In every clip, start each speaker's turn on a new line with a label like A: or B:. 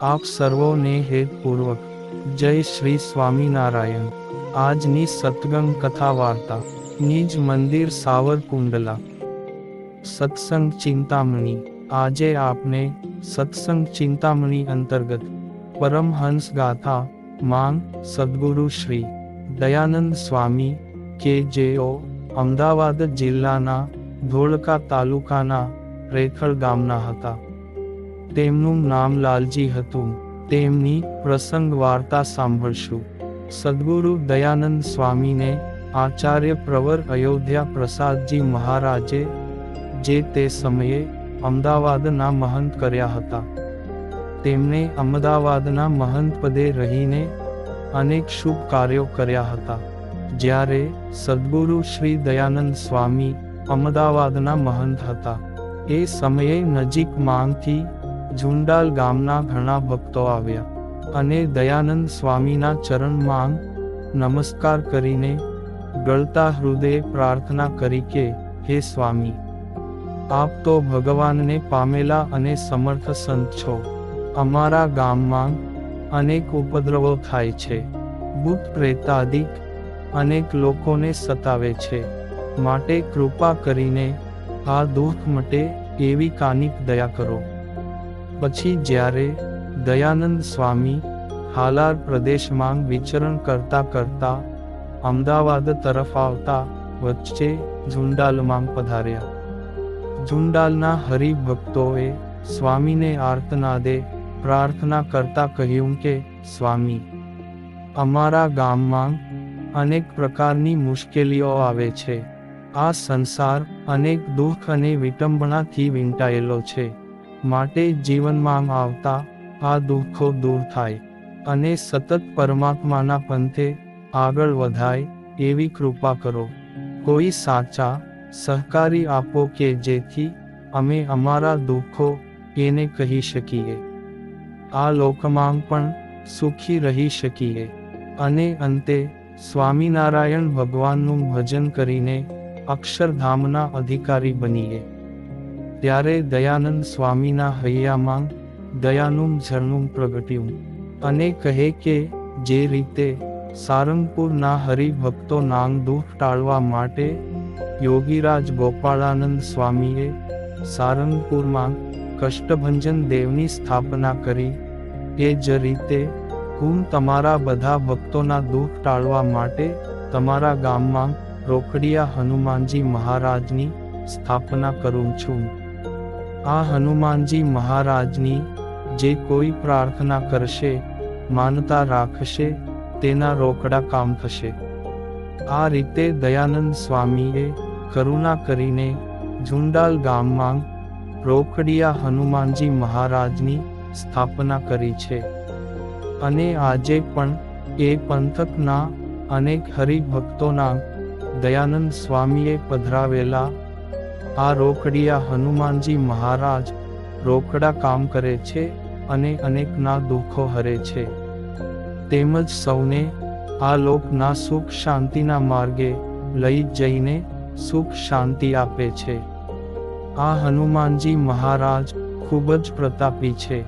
A: આપ સર્વોને હેતપૂર્વક જય શ્રી સ્વામિનારાયણ. આજની સતગંગ કથા વાર્તા. નિજ મંદિર સાવરકુંડલા. સત્સંગ ચિંતામણી. આજે આપને સત્સંગ ચિંતામણી અંતર્ગત પરમહંસ ગાથા માંગ સદગુરુ શ્રી દયાનંદ સ્વામી કે જેઓ અમદાવાદ જિલ્લાના ધોળકા તાલુકાના રેખળ ગામના હતા. તેમનું નામ લાલજી હતું. તેમની પ્રસંગ વાર્તા સાંભળશું. સદગુરુ દયાનંદ સ્વામીને આચાર્ય પ્રવર અયોધ્યા પ્રસાદજી મહારાજે જે તે સમયે અમદાવાદના મહંત કર્યા હતા. તેમણે અમદાવાદના મહંત પદે રહીને અનેક શુભ કાર્યો કર્યા હતા. જ્યારે સદગુરુ શ્રી દયાનંદ સ્વામી અમદાવાદના મહંત હતા. એ સમયે નજીક માંગથી ઝુંડાલ ગામના ઘણા ભક્તો આવ્યા અને દયાનંદ સ્વામીના ચરણમાં નમસ્કાર કરીને ગળતા હૃદયે પ્રાર્થના કરી કે, હે સ્વામી, આપ તો ભગવાનને પામેલા અને સમર્થ સંત છો. અમારા ગામમાં અનેક ઉપદ્રવો થાય છે ભૂત પ્રેતાદિક અનેક લોકોને સતાવે છે. માટે કૃપા કરીને આ દુઃખ મટે એવી કાનિક દયા કરો. પછી જ્યારે દયાનંદ સ્વામી હાલાર પ્રદેશમાં વિચરણ કરતા કરતા અમદાવાદ તરફ આવતા વચ્ચે ઝુંડાલમાં પધાર્યા. ઝુંડાલના હરિભક્તોએ સ્વામીને આર્તનાદે પ્રાર્થના કરતા કહ્યું કે, સ્વામી, અમારા ગામમાં અનેક પ્રકારની મુશ્કેલીઓ આવે છે. આ સંસાર અનેક દુઃખ અને વિટંબણાથી વીંટાયેલો છે. માટે જીવનમાં આવતા આ દુઃખો દૂર થાય અને સતત પરમાત્માના પંથે આગળ વધાય એવી કૃપા કરો. કોઈ સાચા સહકારી આપો કે જેથી અમે અમારા દુઃખો એને કહી શકીએ. આ લોકમાં પણ સુખી રહી શકીએ અને અંતે સ્વામિનારાયણ ભગવાનનું ભજન કરીને અક્ષરધામના અધિકારી બનીએ. ત્યારે દયાનંદ સ્વામીના હૈયામાં દયાનું ઝરણું પ્રગટ્યું. અને કહે કે, જે રીતે સારંગપુરના હરિભક્તો નાંગ દુઃખ ટાળવા માટે યોગીરાજ ગોપાળાનંદ સ્વામીએ સારંગપુરમાં કષ્ટભંજન દેવની સ્થાપના કરી, એ જ રીતે હું તમારા બધા ભક્તોના દુઃખ ટાળવા માટે તમારા ગામમાં રોકડિયા હનુમાનજી મહારાજની સ્થાપના કરું છું. આ હનુમાનજી મહારાજની જે કોઈ પ્રાર્થના કરશે, માનતા રાખશે, તેના રોકડા કામ થશે. આ રીતે દયાનંદ સ્વામીએ કરુણા કરીને ઝુંડાલ ગામમાં રોકડિયા હનુમાનજી મહારાજની સ્થાપના કરી છે. અને આજે પણ એ પંથકના અનેક હરિભક્તોના દયાનંદ સ્વામીએ પધરાવેલા આ રોકડિયા હનુમાનજી મહારાજ રોકડા કામ કરે છે અને અનેકના દુઃખો હરે છે. તેમજ સૌને આ લોકના સુખ શાંતિના માર્ગે લઈ જઈને સુખ શાંતિ આપે છે. આ હનુમાનજી મહારાજ ખૂબ જ પ્રતાપી છે.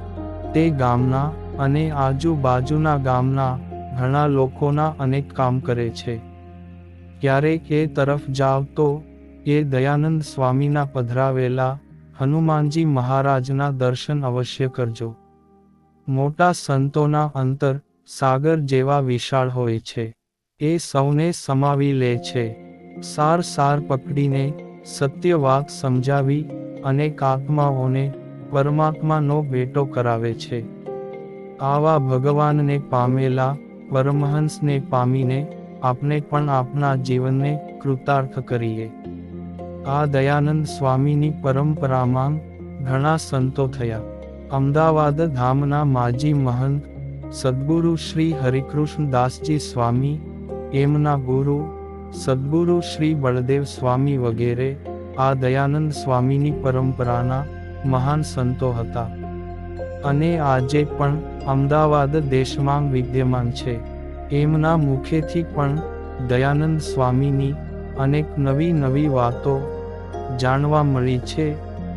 A: તે ગામના અને આજુબાજુના ગામના ઘણા લોકોના અનેક કામ કરે છે. ક્યારેક એ તરફ જાવ તો એ દયાનંદ સ્વામીના પધરાવેલા હનુમાનજી મહારાજના દર્શન અવશ્ય કરજો. મોટા સંતોના અંતર સાગર જેવા વિશાળ હોય છે. એ સૌને સમાવી લે છે. સાર સાર પકડીને સત્ય વાત સમજાવી અનેક આત્માઓને પરમાત્માનો ભેટો કરાવે છે. આવા ભગવાનને પામેલા પરમહંસને પામીને આપણે પણ આપણા જીવનને કૃતાર્થ કરીએ. આ દયાનંદ સ્વામીની પરંપરામાં ઘણા સંતો થયા. અમદાવાદ ધામના માજી મહંત સદગુરુ શ્રી હરિકૃષ્ણ દાસજી સ્વામી, એમના ગુરુ સદગુરુ શ્રી બળદેવ સ્વામી વગેરે આ દયાનંદ સ્વામીની પરંપરાના મહાન સંતો હતા. અને આજે પણ અમદાવાદ દેશમાં વિદ્યમાન છે. એમના મુખેથી પણ દયાનંદ સ્વામીની અનેક નવી નવી વાતો જાણવા મળી છે,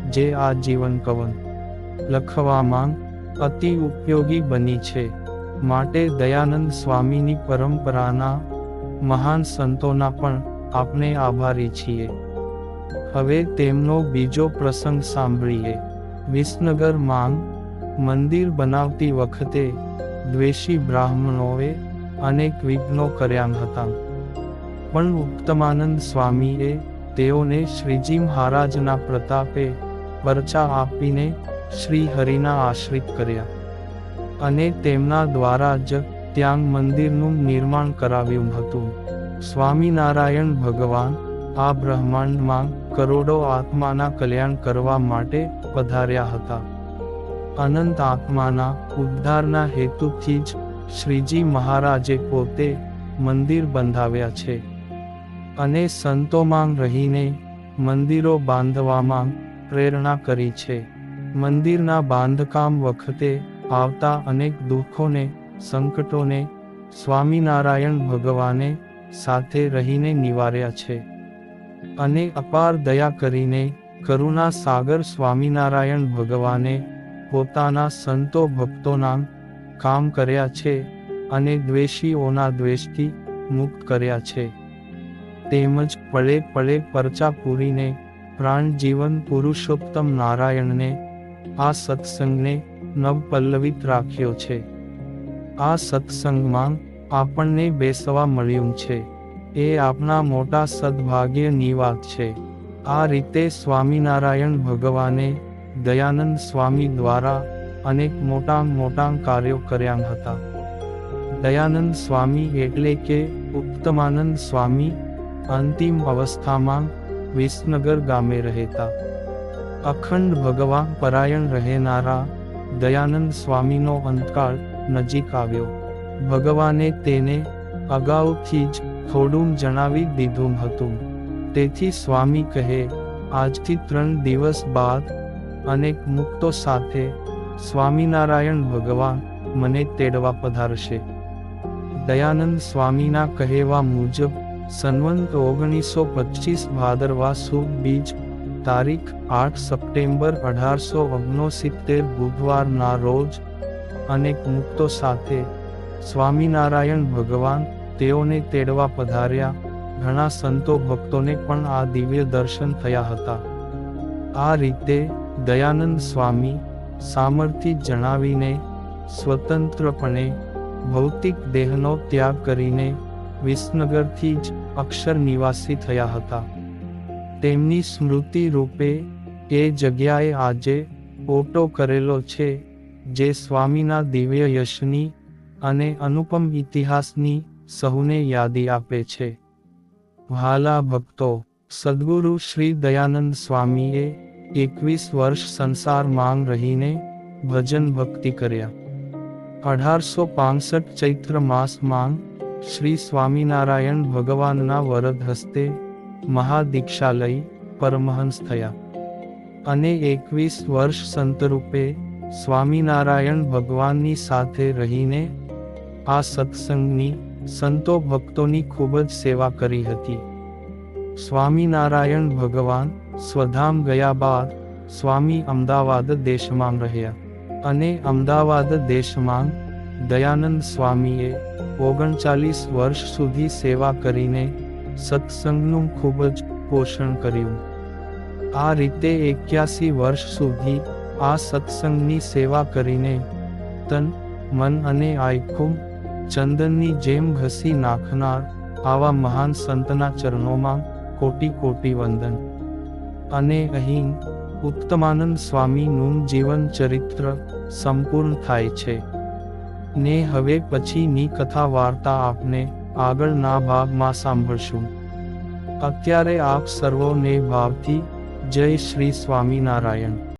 A: જે આ જીવન કવન લખવામાં અતિ ઉપયોગી બની છે. માટે દયાનંદ સ્વામીની પરંપરાના મહાન સંતોના પણ આપણે આભારી છીએ. હવે તેમનો બીજો પ્રસંગ સાંભળીએ. વિસનગર માંગ મંદિર બનાવતી વખતે દ્વેષી બ્રાહ્મણોએ અનેક વિઘ્નો કર્યા હતા. પણ ઉત્તમાનંદ સ્વામીએ તેઓને શ્રીજી મહારાજના પ્રતાપે પરચા આપીને શ્રી હરિના આશ્રિત કર્યા અને તેમના દ્વારા જ ત્યાં મંદિરનું નિર્માણ કરાવ્યું હતું. સ્વામિનારાયણ ભગવાન આ બ્રહ્માંડમાં કરોડો આત્માના કલ્યાણ કરવા માટે પધાર્યા હતા. અનંત આત્માના ઉદ્ધારના હેતુથી જ શ્રીજી મહારાજે પોતે મંદિર બંધાવ્યા છે. અને સંતોમાં રહીને મંદિરો બાંધવામાં પ્રેરણા કરી છે. મંદિરના બાંધકામ વખતે આવતા અનેક દુઃખોને, સંકટોને સ્વામિનારાયણ ભગવાને સાથે રહીને નિવાર્યા છે. અને અપાર દયા કરીને કરુણા સાગર સ્વામિનારાયણ ભગવાને પોતાના સંતો ભક્તોના કામ કર્યા છે અને દ્વેષીઓના દ્વેષથી મુક્ત કર્યા છે. તેમજ પળે પળે પરચા પૂરીને, પ્રાણ પુરુષોત્તમ નારાયણને, આ સત્સંગને નવપલ્લવિત રાખ્યો છે. આ સત્સંગમાં આપણને બેસવા મળ્યું છે. એ આપણા મોટા સદભાગ્યની વાત છે. આ રીતે સ્વામિનારાયણ ભગવાને દયાનંદ સ્વામી દ્વારા અનેક મોટા મોટા કાર્યો કર્યા હતા. દયાનંદ સ્વામી એટલે કે ઉત્તમાનંદ સ્વામી અંતિમ અવસ્થામાં વિસનગર ગામે રહેતા. અખંડ ભગવાન પરાયણ રહેનારા દયાનંદ સ્વામીનો અંતકાળ નજીક આવ્યો. ભગવાને તેને અગાઉથી જ થોડું જણાવી દીધું હતું. તેથી સ્વામી કહે, આજથી ત્રણ દિવસ બાદ અનેક મુક્તો સાથે સ્વામિનારાયણ ભગવાન મને તેડવા પધારશે. દયાનંદ સ્વામીના કહેવા મુજબ સન્વંત ઓગણીસો પચીસ ભાદરવા સુદ બીજ, તારીખ આઠ સપ્ટેમ્બર અઢારસો ઓગણસિત્તેર બુધવારના રોજ અનેક મુક્તો સાથે, સ્વામિનારાયણ ભગવાન, તેઓને તેડવા પધાર્યા, ઘણા સંતો ભક્તોને પણ આ દિવ્ય દર્શન થયા હતા. આ રીતે દયાનંદ સ્વામી, સામર્થ્ય જણાવીને, સ્વતંત્રપણે, ભૌતિક દેહનો ત્યાગ કરીને વિસનગરથી જ અક્ષર નિવાસી થયા હતા. તેમની સ્મૃતિ રૂપે એ જગ્યાએ આજે ઓટો કરેલો છે, જે સ્વામીના દિવ્ય યશની અને અનુપમ ઇતિહાસની સહુને યાદી આપે છે. વહાલા ભક્તો, સદગુરુ શ્રી દયાનંદ સ્વામીએ એકવીસ વર્ષ સંસાર માંગ રહીને ભજન ભક્તિ કર્યા. અઢારસો પાંસઠ ચૈત્ર માસ માંગ શ્રી સ્વામિનારાયણ ભગવાનના વરદ હસ્તે મહાદીક્ષાલય પરમહંસ થયા. અને એકવીસ વર્ષ સંતરૂપે સ્વામિનારાયણ ભગવાનની સાથે રહીને આ સત્સંગની સંતો ભક્તોની ખૂબ જ સેવા કરી હતી. સ્વામિનારાયણ ભગવાન સ્વધામ ગયા બાદ સ્વામી અમદાવાદ દેશમાં રહ્યા. અને અમદાવાદ દેશમાં દયાનંદ સ્વામીએ ઓગણચાલીસ વર્ષ સુધી સેવા કરીને સત્સંગનું ખૂબ જ પોષણ કર્યું. આ રીતે એક્યાસી વર્ષ સુધી આ સત્સંગની સેવા કરીને તન, મન અને આયખું ચંદનની જેમ ઘસી નાખનાર આવા મહાન સંતના ચરણોમાં કોટી કોટી વંદન. અને અહીં ઉત્તમાનંદ સ્વામીનું જીવન ચરિત્ર સંપૂર્ણ થાય છે. ને હવે પછીની કથા વાર્તા આપને આગળના ભાગમાં સાંભળશું. અત્યારે આપ સર્વોને ભાવથી જય શ્રી સ્વામિનારાયણ.